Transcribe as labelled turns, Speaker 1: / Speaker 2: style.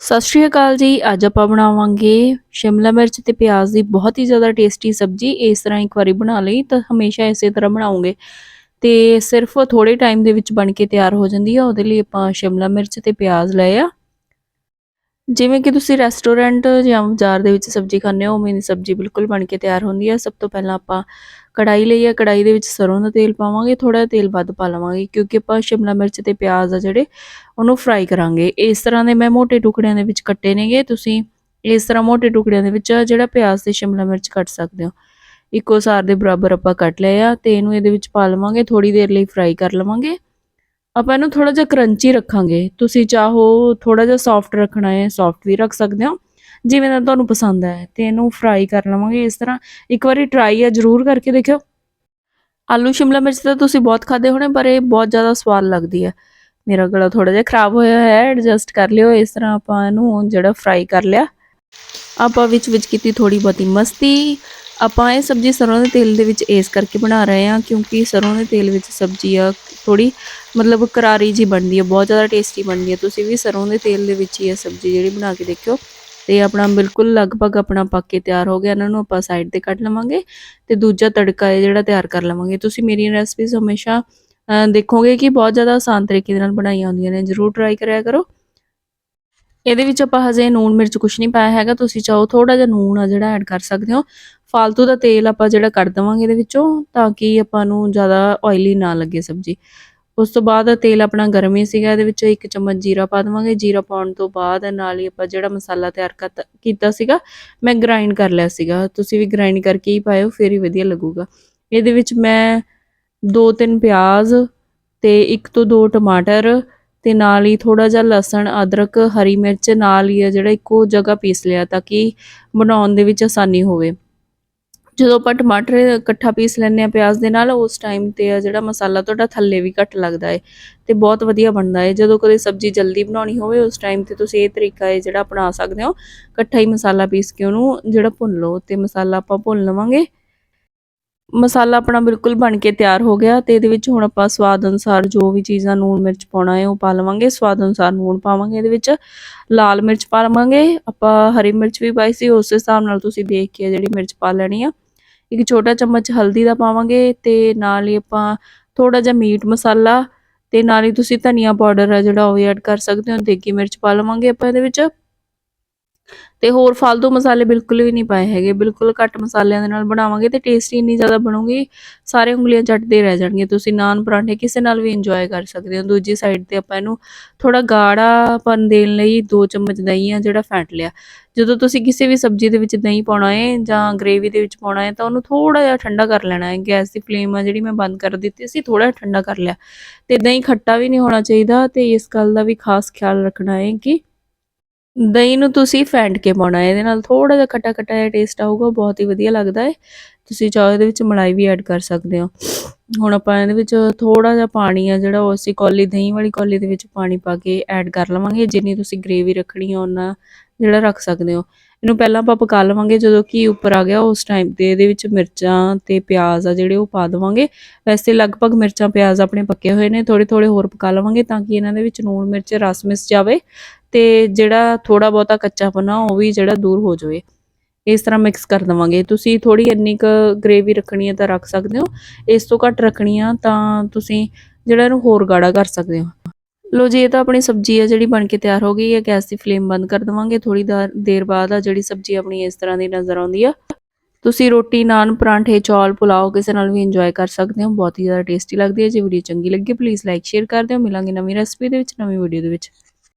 Speaker 1: ਸਤਿ ਸ਼੍ਰੀ ਅਕਾਲ ਜੀ, ਅੱਜ ਆਪਾਂ ਬਣਾਵਾਂਗੇ ਸ਼ਿਮਲਾ ਮਿਰਚ ਤੇ ਪਿਆਜ਼ ਦੀ ਬਹੁਤ ਹੀ ਜ਼ਿਆਦਾ ਟੇਸਟੀ ਸਬਜ਼ੀ, ਇਸ ਤਰ੍ਹਾਂ ਇੱਕ ਵਾਰੀ ਬਣਾ ਲਈ ਤਾਂ ਹਮੇਸ਼ਾ ਇਸੇ ਤਰ੍ਹਾਂ ਬਣਾਉਂਗੇ ਤੇ ਸਿਰਫ ਥੋੜੇ ਟਾਈਮ ਦੇ ਵਿੱਚ ਬਣ ਕੇ ਤਿਆਰ ਹੋ ਜਾਂਦੀ ਆ, ਉਹਦੇ ਲਈ ਆਪਾਂ ਸ਼ਿਮਲਾ ਮਿਰਚ ਤੇ ਪਿਆਜ਼ ਲਏ ਆ। ਜਿਵੇਂ ਕਿ ਤੁਸੀਂ ਰੈਸਟੋਰੈਂਟ ਜਾਂ ਬਾਜ਼ਾਰ ਦੇ ਵਿੱਚ ਸਬਜ਼ੀ ਖਾਂਦੇ ਹੋ, ਉਵੇਂ ਦੀ ਸਬਜ਼ੀ ਬਿਲਕੁਲ ਬਣ ਕੇ ਤਿਆਰ ਹੁੰਦੀ ਆ। ਸਭ ਤੋਂ ਪਹਿਲਾਂ ਆਪਾਂ ਕੜਾਈ ਲਈ ਆ। ਕੜਾਈ ਦੇ ਵਿੱਚ ਸਰੋਂ ਦਾ ਤੇਲ ਪਾਵਾਂਗੇ ਥੋੜਾ ਤੇਲ ਵੱਧ ਪਾ ਲਵਾਂਗੇ, ਕਿਉਂਕਿ ਆਪਾਂ ਸ਼ਿਮਲਾ ਮਿਰਚ ਤੇ ਪਿਆਜ਼ ਆ ਜਿਹੜੇ, ਉਹਨੂੰ ਫਰਾਈ ਕਰਾਂਗੇ। ਇਸ ਤਰ੍ਹਾਂ ਦੇ ਮੈਂ ਮੋٹے ਟੁਕੜਿਆਂ ਦੇ ਵਿੱਚ ਕੱਟੇ ਨੇਗੇ। ਤੁਸੀਂ ਇਸ ਤਰ੍ਹਾਂ ਮੋٹے ਟੁਕੜਿਆਂ ਦੇ ਵਿੱਚ ਜਿਹੜਾ ਪਿਆਜ਼ ਤੇ ਸ਼ਿਮਲਾ ਮਿਰਚ ਕੱਟ ਸਕਦੇ ਹੋ। ਇੱਕੋ ਸਾਰ ਦੇ ਬਰਾਬਰ ਆਪਾਂ ਕੱਟ ਲਏ ਆ ਤੇ ਇਹਨੂੰ ਇਹਦੇ ਵਿੱਚ ਪਾ ਲਵਾਂਗੇ। ਥੋੜੀ ਦੇਰ ਲਈ ਫਰਾਈ ਕਰ ਲਵਾਂਗੇ। ਆਪਾਂ ਇਹਨੂੰ ਥੋੜਾ ਜਿਹਾ ਕਰੰਚੀ ਰੱਖਾਂਗੇ। ਤੁਸੀਂ ਚਾਹੋ ਥੋੜਾ ਜਿਹਾ ਸੌਫਟ ਰੱਖਣਾ ਹੈ ਸੌਫਟ ਵੀ ਰੱਖ ਸਕਦੇ ਹੋ। ਜਿਵੇਂ ਦਾ ਤੁਹਾਨੂੰ ਪਸੰਦ ਹੈ ਤੇ ਇਹਨੂੰ ਫਰਾਈ ਕਰ ਲਵਾਂਗੇ ਇਸ ਤਰ੍ਹਾਂ। ਇੱਕ ਵਾਰੀ ਟਰਾਈ ਆ, ਜ਼ਰੂਰ ਕਰਕੇ ਦੇਖਿਓ। ਆਲੂ, ਸ਼ਿਮਲਾ ਮਿਰਚ ਤਾਂ ਤੁਸੀਂ ਬਹੁਤ ਖਾਦੇ ਹੋਣੇ, ਪਰ ਇਹ ਬਹੁਤ ਜ਼ਿਆਦਾ ਸਵਾਦ ਲੱਗਦੀ ਹੈ। ਮੇਰਾ ਗਲਾ ਥੋੜਾ ਜਿਹਾ ਖਰਾਬ ਹੋਇਆ ਹੈ ਐਡਜਸਟ ਕਰ ਲਿਓ। ਇਸ ਤਰ੍ਹਾਂ ਆਪਾਂ ਇਹਨੂੰ ਜਿਹੜਾ ਫਰਾਈ ਕਰ ਲਿਆ, ਆਪਾਂ ਵਿੱਚ ਵਿੱਚ ਕੀਤੀ ਥੋੜੀ ਬਹੁਤੀ ਮਸਤੀ। ਆਪਾਂ ਇਹ ਸਬਜ਼ੀ ਸਰੋਂ ਦੇ ਤੇਲ ਦੇ ਵਿੱਚ ਇਸ ਕਰਕੇ ਬਣਾ ਰਹੇ ਹਾਂ ਕਿਉਂਕਿ ਸਰੋਂ ਦੇ ਤੇਲ ਵਿੱਚ ਸਬਜ਼ੀ ਆ ਥੋੜੀ ਮਤਲਬ ਕਰਾਰੀ ਜੀ ਬਣਦੀ ਹੈ ਬਹੁਤ ਜ਼ਿਆਦਾ ਟੇਸਟੀ ਬਣਦੀ ਹੈ ਤੁਸੀਂ ਵੀ ਸਰੋਂ ਦੇ ਤੇਲ ਦੇ ਵਿੱਚ ਹੀ ਇਹ ਸਬਜ਼ੀ ਜਿਹੜੀ ਬਣਾ ਕੇ ਦੇਖਿਓ ਤੇ ਆਪਣਾ ਬਿਲਕੁਲ ਲਗਭਗ ਆਪਣਾ ਪੱਕ ਕੇ ਤਿਆਰ ਹੋ ਗਿਆ। ਇਹਨਾਂ ਨੂੰ ਆਪਾਂ ਸਾਈਡ ਤੇ ਕੱਢ ਲਵਾਂਗੇ ਤੇ ਦੂਜਾ ਤੜਕਾ ਹੈ ਜਿਹੜਾ ਤਿਆਰ ਕਰ ਲਵਾਂਗੇ। ਤੁਸੀਂ ਮੇਰੀਆਂ ਰੈਸਪੀਜ਼ ਹਮੇਸ਼ਾ ਦੇਖੋਗੇ ਕਿ ਬਹੁਤ ਜ਼ਿਆਦਾ ਆਸਾਨ ਤਰੀਕੇ ਦੇ ਨਾਲ ਬਣਾਈਆਂ ਹੁੰਦੀਆਂ ਨੇ। ਜਰੂਰ ਟਰਾਈ ਕਰਿਆ ਕਰੋ। ਇਹਦੇ ਵਿੱਚ ਆਪਾਂ ਹਜੇ ਨੂਣ ਮਿਰਚ ਕੁਝ ਨਹੀਂ ਪਾਇਆ ਹੈਗਾ। ਤੁਸੀਂ ਚਾਹੋ ਥੋੜਾ ਜਿਹਾ ਨੂਣ ਆ ਜਿਹੜਾ ਐਡ ਕਰ ਸਕਦੇ ਹੋ। ਫालतू ਦਾ ਤੇਲ ਆਪਾਂ ਜਿਹੜਾ ਕੱਢ ਦਵਾਂਗੇ ਇਹਦੇ ਵਿੱਚੋਂ, ਤਾਂ ਕਿ ਆਪਾਂ ਨੂੰ ਜ਼ਿਆਦਾ ਆਇਲੀ ਨਾ ਲੱਗੇ ਸਬਜ਼ੀ। ਉਸ ਤੋਂ ਬਾਅਦ ਤੇਲ ਆਪਣਾ ਗਰਮ ਹੀ ਸੀਗਾ, ਇਹਦੇ ਵਿੱਚੋਂ ਇੱਕ ਚਮਚ ਜੀਰਾ ਪਾ ਦਵਾਂਗੇ। ਜੀਰਾ ਪਾਉਣ ਤੋਂ ਬਾਅਦ ਨਾਲ ਹੀ ਆਪਾਂ ਜਿਹੜਾ ਮਸਾਲਾ ਤਿਆਰ ਕੀਤਾ ਸੀਗਾ, ਮੈਂ ਗ੍ਰਾਈਂਡ ਕਰ ਲਿਆ ਸੀਗਾ। ਤੁਸੀਂ ਵੀ ਗ੍ਰਾਈਂਡ ਕਰਕੇ ਹੀ ਪਾਇਓ, ਫਿਰ ਹੀ ਵਧੀਆ ਲੱਗੂਗਾ। ਇਹਦੇ ਵਿੱਚ ਮੈਂ ਦੋ ਤਿੰਨ ਪਿਆਜ਼ ਤੇ ਇੱਕ ਤੋਂ ਦੋ ਟਮਾਟਰ ਤੇ ਨਾਲ ਹੀ ਥੋੜਾ ਜਿਹਾ ਲਸਣ, ਅਦਰਕ, ਹਰੀ ਮਿਰਚ ਨਾਲ ਹੀ ਜਿਹੜਾ ਇੱਕੋ ਜਗ੍ਹਾ ਪੀਸ ਲਿਆ, ਤਾਂ ਕਿ ਬਣਾਉਣ ਦੇ ਵਿੱਚ ਆਸਾਨੀ ਹੋਵੇ। ਜਦੋਂ ਆਪਾਂ ਟਮਾਟਰ ਇਕੱਠਾ ਪੀਸ ਲੈਂਦੇ ਆ ਪਿਆਜ਼ ਦੇ ਨਾਲ, ਉਸ ਟਾਈਮ ਤੇ ਆ ਜਿਹੜਾ ਮਸਾਲਾ ਤੁਹਾਡਾ ਥੱਲੇ ਵੀ ਘੱਟ ਲੱਗਦਾ ਹੈ ਤੇ ਬਹੁਤ ਵਧੀਆ ਬਣਦਾ ਹੈ ਜਦੋਂ ਕਦੇ ਸਬਜ਼ੀ ਜਲਦੀ ਬਣਾਉਣੀ ਹੋਵੇ, ਉਸ ਟਾਈਮ ਤੇ ਤੁਸੀਂ ਇਹ ਤਰੀਕਾ ਹੈ ਜਿਹੜਾ ਅਪਣਾ ਸਕਦੇ ਹੋ, ਇਕੱਠਾ ਹੀ ਮਸਾਲਾ ਪੀਸ ਕੇ ਉਹਨੂੰ ਜਿਹੜਾ ਭੁੰਨ ਲਓ ਤੇ ਮਸਾਲਾ ਆਪਾਂ ਭੁੰਨ ਲਵਾਂਗੇ। ਮਸਾਲਾ ਆਪਣਾ ਬਿਲਕੁਲ ਬਣ ਕੇ ਤਿਆਰ ਹੋ ਗਿਆ ਤੇ ਇਹਦੇ ਵਿੱਚ ਹੁਣ ਆਪਾਂ ਸਵਾਦ ਅਨੁਸਾਰ ਜੋ ਵੀ ਚੀਜ਼ਾਂ ਨੂਣ ਮਿਰਚ ਪਾਉਣਾ ਹੈ ਉਹ ਪਾ ਲਵਾਂਗੇ। ਸਵਾਦ ਅਨੁਸਾਰ ਨੂਣ ਪਾਵਾਂਗੇ, ਇਹਦੇ ਵਿੱਚ ਲਾਲ ਮਿਰਚ ਪਾ ਲਵਾਂਗੇ। ਆਪਾਂ ਹਰੀ ਮਿਰਚ ਵੀ ਪਾਈ ਸੀ, ਉਸ ਹਿਸਾਬ ਨਾਲ ਤੁਸੀਂ ਦੇਖ ਕੇ ਜਿਹੜੀ ਮਿਰਚ ਪਾ ਲੈਣੀ ਆ। ਇੱਕ ਛੋਟਾ ਚਮਚ ਹਲਦੀ ਦਾ ਪਾਵਾਂਗੇ ਤੇ ਨਾਲ ਹੀ ਆਪਾਂ ਥੋੜਾ ਜਿਹਾ ਮੀਟ ਮਸਾਲਾ ਤੇ ਨਾਲ ਹੀ ਤੁਸੀਂ ਧਨੀਆ ਪਾਊਡਰ ਆ ਜਿਹੜਾ ਉਹ ਐਡ ਕਰ ਸਕਦੇ ਹੋ ਦੇਗੀ ਮਿਰਚ ਪਾ ਲਵਾਂਗੇ ਆਪਾਂ ਇਹਦੇ ਵਿੱਚ। ਤੇ ਹੋਰ ਫालतू ਮਸਾਲੇ ਬਿਲਕੁਲ ਵੀ ਨਹੀਂ ਪਾਏ ਹੈਗੇ। ਬਿਲਕੁਲ ਘੱਟ ਮਸਾਲਿਆਂ ਦੇ ਨਾਲ ਬਣਾਵਾਂਗੇ ਤੇ ਟੇਸਟੀ ਇੰਨੀ ਜ਼ਿਆਦਾ ਬਣੂਗੀ, ਸਾਰੇ ਉਂਗਲੀਆਂ ਚੱਟਦੇ ਰਹਿ ਜਾਣਗੇ ਤੁਸੀਂ ਨਾਨ ਪਰਾਂਠੇ ਕਿਸੇ ਨਾਲ ਵੀ ਇੰਜੋਏ ਕਰ ਸਕਦੇ ਹੋ। ਦੂਜੀ ਸਾਈਡ ਤੇ ਆਪਾਂ ਇਹਨੂੰ ਥੋੜਾ ਗਾੜਾਪਨ ਦੇਣ ਲਈ 2 ਚਮਚ ਦਹੀਂ ਆ, ਜਿਹੜਾ ਫੈਂਟ ਲਿਆ। ਜਦੋਂ ਤੁਸੀਂ ਕਿਸੇ ਵੀ ਸਬਜ਼ੀ ਦੇ ਵਿੱਚ ਦਹੀਂ ਪਾਉਣਾ ਹੈ ਜਾਂ ਗ੍ਰੇਵੀ ਦੇ ਵਿੱਚ ਪਾਉਣਾ ਹੈ ਤਾਂ ਉਹਨੂੰ ਥੋੜਾ ਜਿਹਾ ਠੰਡਾ ਕਰ ਲੈਣਾ ਹੈ ਗੈਸ ਦੀ ਫਲੇਮ ਆ ਜਿਹੜੀ ਮੈਂ ਬੰਦ ਕਰ ਦਿੱਤੀ ਸੀ ਥੋੜਾ ਠੰਡਾ ਕਰ ਲਿਆ। ਤੇ ਦਹੀਂ ਖੱਟਾ ਵੀ ਨਹੀਂ ਹੋਣਾ ਚਾਹੀਦਾ ਤੇ ਇਸ ਗੱਲ ਦਾ ਵੀ ਖਾਸ ਖਿਆਲ ਰੱਖਣਾ ਹੈ ਕਿ ਦਹੀਂ ਨੂੰ ਤੁਸੀਂ ਫੈਂਟ ਕੇ ਪਾਉਣਾ ਹੈ। ਇਹਦੇ ਨਾਲ ਥੋੜਾ ਜਿਹਾ ਖੱਟਾ ਖੱਟਾ ਜਿਹਾ ਟੇਸਟ ਆਊਗਾ, ਬਹੁਤ ਹੀ ਵਧੀਆ ਲੱਗਦਾ ਹੈ। ਤੁਸੀਂ ਚਾਹੋ ਇਹਦੇ ਵਿੱਚ ਮਲਾਈ ਵੀ ਐਡ ਕਰ ਸਕਦੇ ਹੋ। ਹੁਣ ਆਪਾਂ ਇਹਦੇ ਵਿੱਚ ਥੋੜਾ ਜਿਹਾ ਪਾਣੀ ਆ, ਜਿਹੜਾ ਉਹ ਅਸੀਂ ਕੌਲੀ, ਦਹੀਂ ਵਾਲੀ ਕੌਲੀ ਦੇ ਵਿੱਚ ਪਾਣੀ ਪਾ ਕੇ ਐਡ ਕਰ ਲਵਾਂਗੇ। ਜਿੰਨੀ ਤੁਸੀਂ ਗ੍ਰੇਵੀ ਰੱਖਣੀ ਆ ਉਹਨਾਂ ਜਿਹੜਾ ਰੱਖ ਸਕਦੇ ਹੋ। ਇਹਨੂੰ ਪਹਿਲਾਂ ਆਪਾਂ ਪਕਾ ਲਵਾਂਗੇ, ਜਦੋਂ ਕਿ ਉੱਪਰ ਆ ਗਿਆ, ਉਸ ਟਾਈਮ ਤੇ ਇਹਦੇ ਵਿੱਚ ਮਿਰਚਾਂ ਤੇ ਪਿਆਜ਼ ਆ ਜਿਹੜੇ ਉਹ ਪਾ ਦਵਾਂਗੇ। ਵੈਸੇ ਲਗਭਗ ਮਿਰਚਾਂ, ਪਿਆਜ਼ ਆਪਣੇ ਪੱਕੇ ਹੋਏ ਨੇ ਥੋੜੇ ਥੋੜੇ ਹੋਰ ਪਕਾ ਲਵਾਂਗੇ ਤਾਂ ਕਿ ਇਹਨਾਂ ਦੇ ਵਿੱਚ ਨੂਣ ਮਿਰਚ, ਰਸ ਮਿਸ ਜਾਵੇ। ਤੇ ਜਿਹੜਾ ਥੋੜਾ ਬਹੁਤਾ ਕੱਚਾਪਨ ਆ ਉਹ ਵੀ ਜਿਹੜਾ ਦੂਰ ਹੋ ਜਾਵੇ। ਇਸ ਤਰ੍ਹਾਂ ਮਿਕਸ ਕਰ ਦਵਾਂਗੇ। ਤੁਸੀਂ ਥੋੜੀ ਇੰਨੀ ਕ ਗ੍ਰੇਵੀ ਰੱਖਣੀ ਹੈ ਤਾਂ ਰੱਖ ਸਕਦੇ ਹੋ। ਇਸ ਤੋਂ ਘੱਟ ਰੱਖਣੀ ਆ ਤਾਂ ਤੁਸੀਂ ਜਿਹੜਾ ਇਹਨੂੰ ਹੋਰ ਗਾੜਾ ਕਰ ਸਕਦੇ ਹੋ। ਲੋ ਜੀ, ਇਹ ਤਾਂ ਆਪਣੀ ਸਬਜ਼ੀ ਆ ਜਿਹੜੀ ਬਣ ਕੇ ਤਿਆਰ ਹੋ ਗਈ ਹੈ ਗੈਸ ਦੀ ਫਲੇਮ ਬੰਦ ਕਰ ਦਵਾਂਗੇ। ਥੋੜੀ ਦੇਰ ਬਾਅਦ ਆ ਜਿਹੜੀ ਸਬਜ਼ੀ ਆਪਣੀ ਇਸ ਤਰ੍ਹਾਂ ਦੀ ਨਜ਼ਰ ਆਉਂਦੀ ਆ। ਤੁਸੀਂ ਰੋਟੀ, ਨਾਨ, ਪਰਾਂਠੇ, ਚੌਲ, ਪੁਲਾਓ ਕਿਸੇ ਨਾਲ ਵੀ ਇੰਜੋਏ ਕਰ ਸਕਦੇ ਹੋ। ਬਹੁਤ ਹੀ ਜ਼ਿਆਦਾ ਟੇਸਟੀ ਲੱਗਦੀ ਹੈ ਜੇ ਵੀਡੀਓ ਚੰਗੀ ਲੱਗੇ ਪਲੀਜ਼ ਲਾਈਕ ਸ਼ੇਅਰ ਕਰ ਦਿਓ। ਮਿਲਾਂਗੇ ਨਵੀਂ ਰੈਸਪੀ ਦੇ ਵਿੱਚ, ਨਵੀਂ ਵੀਡੀਓ ਦੇ ਵਿੱਚ।